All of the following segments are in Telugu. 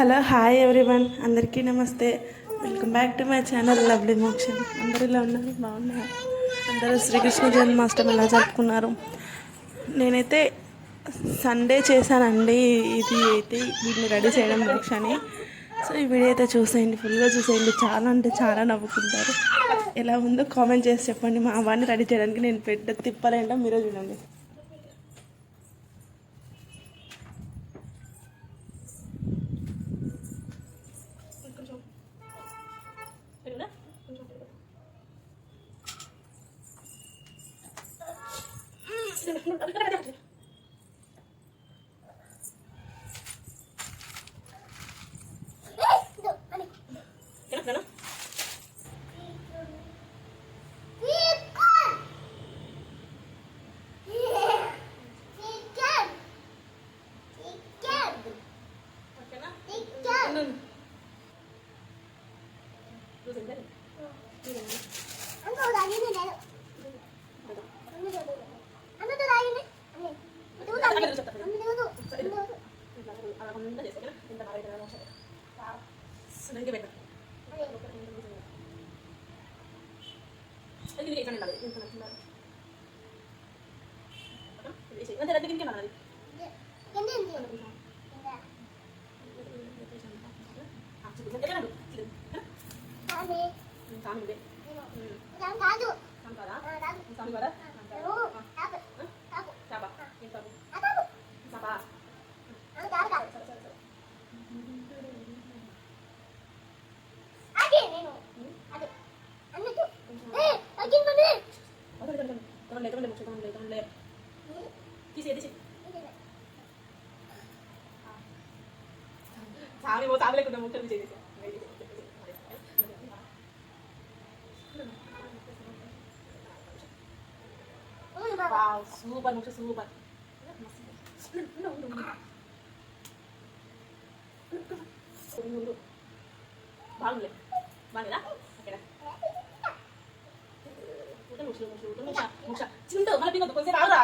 Hello hi everyone. అందరికీ నమస్తే. Welcome back to my channel lovely మోక్షన్. అందరు ఇలా ఉన్నారు? బాగున్నారు? అందరూ శ్రీకృష్ణ జన్మాష్టమి ఎలా జరుపుకున్నారు? నేనైతే సండే చేశానండి. ఇది అయితే వీటిని రెడీ చేయడం మోక్షని సో ఈ వీడియో అయితే చూసేయండి. ఫుల్గా చూసేయండి. చాలా అంటే చాలా నవ్వుకుంటారు. ఎలా ఉందో కామెంట్ చేసి చెప్పండి. మా అవన్నీ రెడీ చేయడానికి నేను పెద్ద తిప్పలేంటో. మీరే చూడండి. ನನಗೆ ಬೇಕು എനിക്ക് കേൾക്കണുണ്ടാവും എനിക്ക് മനസ്സിലാവും എന്നിട്ട് രണ്ട് എനിക്ക് കാണാൻ കാണുന്നില്ലേ കാണുന്നില്ലേ കാണുന്നില്ലേ సామి ఓ సామి లేకుండా ముక్కలు చేసేసి. సూపర్ ముక్క సూపర్. బాగుంది బాగుందా ఓకేనా? ముక్క ముక్క కొంచెం ఆగురా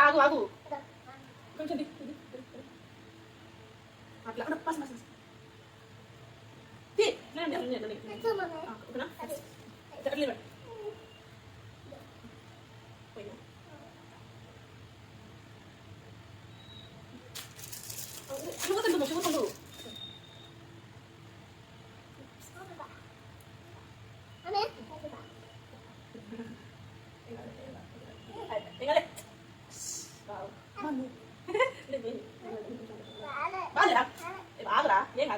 ఆగు ఆగు కొంచెం Lah, lepas masa masa. Tidak, tidak, ni, tidak, ni, tidak, ni. tidak, tidak, tidak, tidak, tidak, బాగరా ఏం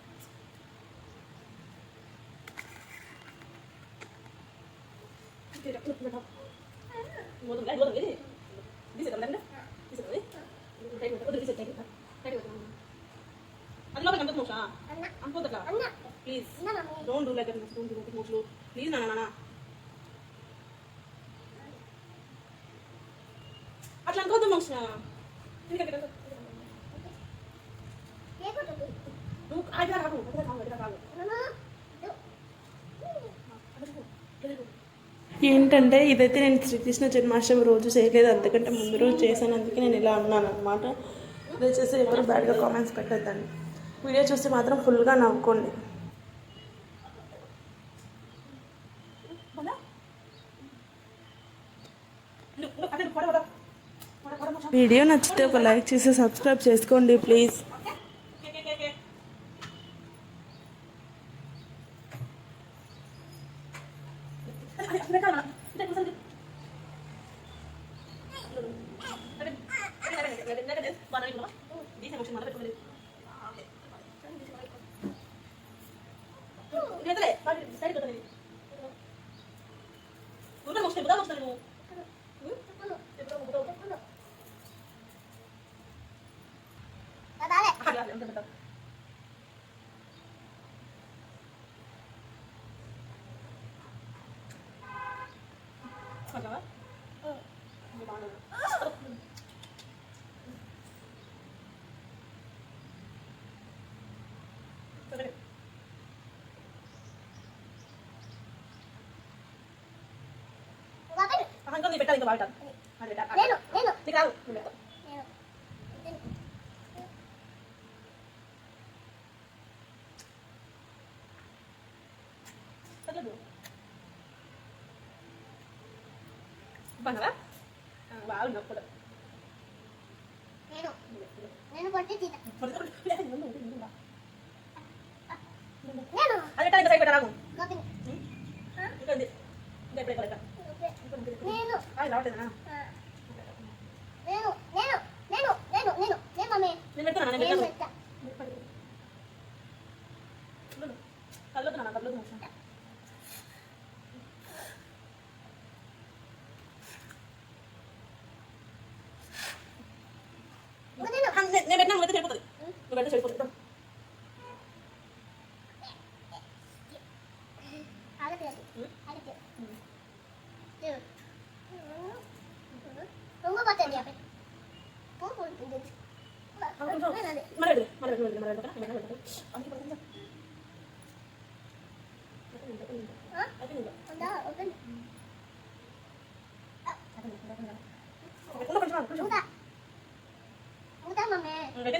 లోపల కనిపిస్తుంది మోక్ష అనుకోదట్లా please don't do like that don't do మోక్షలు please నాన్న నాన్న ఏంటంటే ఇదైతే నేను శ్రీకృష్ణ జన్మాష్టమి రోజు చేయలేదు అంతకంటే ముందు రోజు చేశాను అందుకే నేను ఇలా అన్నాను అనమాట దయచేసి ఎవరు బ్యాడ్గా కామెంట్స్ పెట్టద్దండి. వీడియో చూసి మాత్రం ఫుల్గా నవ్వుకోండి. వీడియో నచ్చితే ఒక లైక్ చేసి సబ్స్క్రైబ్ చేసుకోండి ప్లీజ్ 好，讲完。嗯。你忙着呢。ఇంకా నేను పెట్టాలి ఇంకా బాగుంటాను నేను నేను. నీకు రాదు. పెట్టు. బాగున్నావా? బాగున్నావు కూడా. నేను. నేను కొట్టి తీట నేను. అది పెట్టాలి ఇంకా సైడ్ ఒకటి ఇంకా ఇంకా ఇప్పుడు ఇక్కడ నేను అది రావట్లేదా ఆ, నేను పెట్టినా నువ్వు అయితే చెడిపోతుంది నువ్వు పెడితే చెడిపోతుంది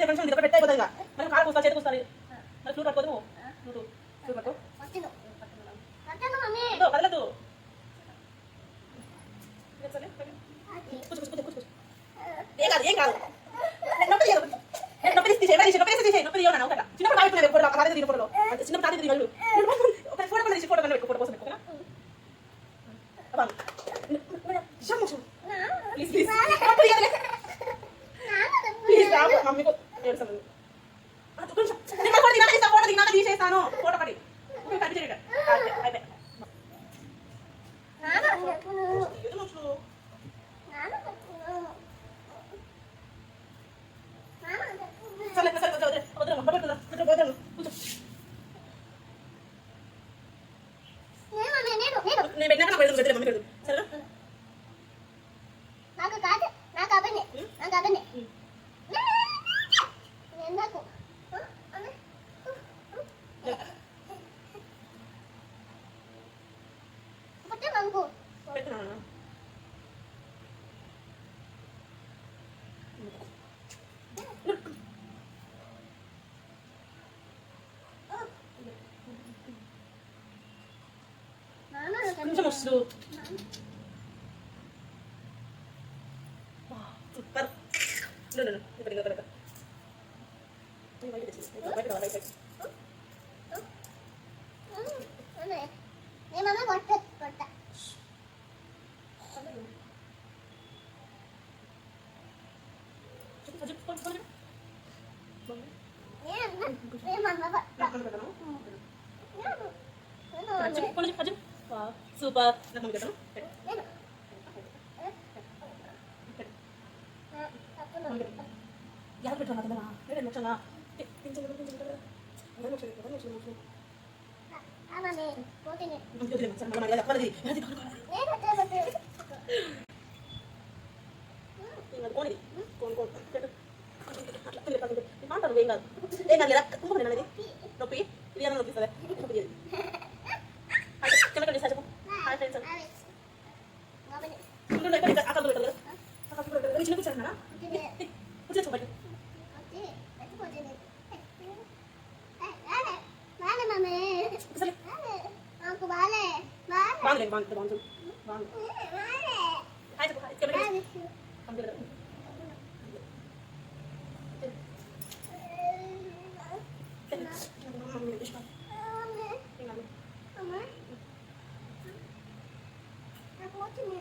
కొంచెం ఇది పెట్టే అయిపోతుంది మనం కాలు కూస్తా చేతి కూస్తాను మరి ఫ్లూ పట్టుకోదు నువ్వు నువ్వు ఫ్లూ పట్టుకో ದಿನ ಕೊಡಲು ಚಿನ್ನ ತಾತ ದಿನ ಕೊಡಲು ಫೋಟೋ ಬಂದಿಸಿ ಫೋಟೋ ಬಂದ ಫೋಟೋ ಪೋಸ್ ಮಾಡ್ಕೋಣ ಬಾಂಗ್ ಶಮ್ ಶಮ್ ಪ್ಲೀಸ್ ಪ್ಲೀಸ್ ಪ್ಲೀಸ್ ಆ ಮಮ್ಮಿ ಕೊ ಎರಡು ಸಲ ಅದು ಕೊಂಚ ನಿಮ್ಮ ಫೋಟೋ ದಿನ ಕಳಿಸ ಫೋಟೋ ದಿನ ಕಳಿಸ ನಾನು ಫೋಟೋ ಪಡಿ ಕಟ್ ಬಿಡಿ ಆಯ್ತು ಸಲ ಸಲ ಹೋದ್ರೆ ಹೋದ್ರೆ ಹೋದ್ರೆ ಹೋದ್ರೆ ಹೋದ್ರೆ పెడదు పెద్దలే మమ్మీ పెడదు కొంచెం వస్తు సూపర్ ఇక్కడ ఇక్కడ Super. Nakamagat ano? Yan pa tama tama. Yan mo tama. Tinjin mo tinjin tama. Yan mo tama tama mo tama. ஆமா நே போட்டு நே போட்டு நே சரி மலை மலை கலதி யாதி பாரு கலதி நே கட்ட கட்ட நீங்க கோனி கோன் கோன் கட்ட அட்ல கட்ட நீ மாட்டாரு வேங்க ஏ நான் எல்லாம் கும்பு நே நலதி நொப்பி இல்லையா நொப்பி சரி బాలే బాగుంది బాగుంది బాగుంది బాగుంది బాలే హాయ్ చెప్పు హాయ్ చెప్పండి బాలే కంప్లీట్ మమ్మీ అమ్మ నాకు వచ్చింది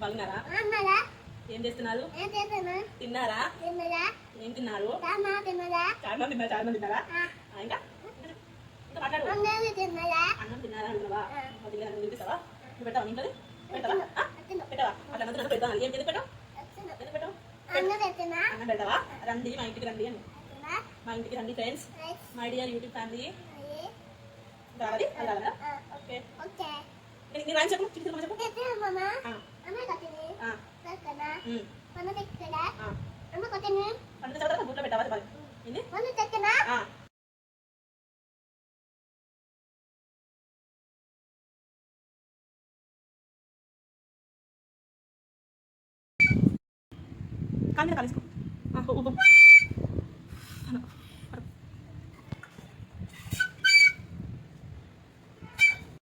బాగున్నారా? ఏం చేస్తున్నారు? తిన్నారా? ఏం తిన్నారు. చాలా మంది తిన్నారు చాలా మంది తిన్నారా? ఇంకా. అన్నం తిన్నారా అంటున్నావా? తిన్నారా పెట్టావా ఇంట్లో పెట్టావా. పెట్టావా? అట్లా ఏం పెట్టావు? పెట్టావు? అన్నం పెడతావా? రండి మా ఇంటికి రండి అని. మా ఇంటికి రండి friends. My dear YouTube family Aye. రావాలి అలాగా Ah, ఓకే okay. నేను రాని చెప్పు చిట్టి చెప్పు Ito, mama. ఆ, Ano katini? ఆ, Sakana. ఉమ్, Ano tekana? ఆ. Ano katini? పండుగ చదువుతా బుట్లో పెట్టావా చెప్పాలి ఏంది Ano tekana? ఆ. కాలు మీద కాలేసుకో ఆ, ఊపు. అలా.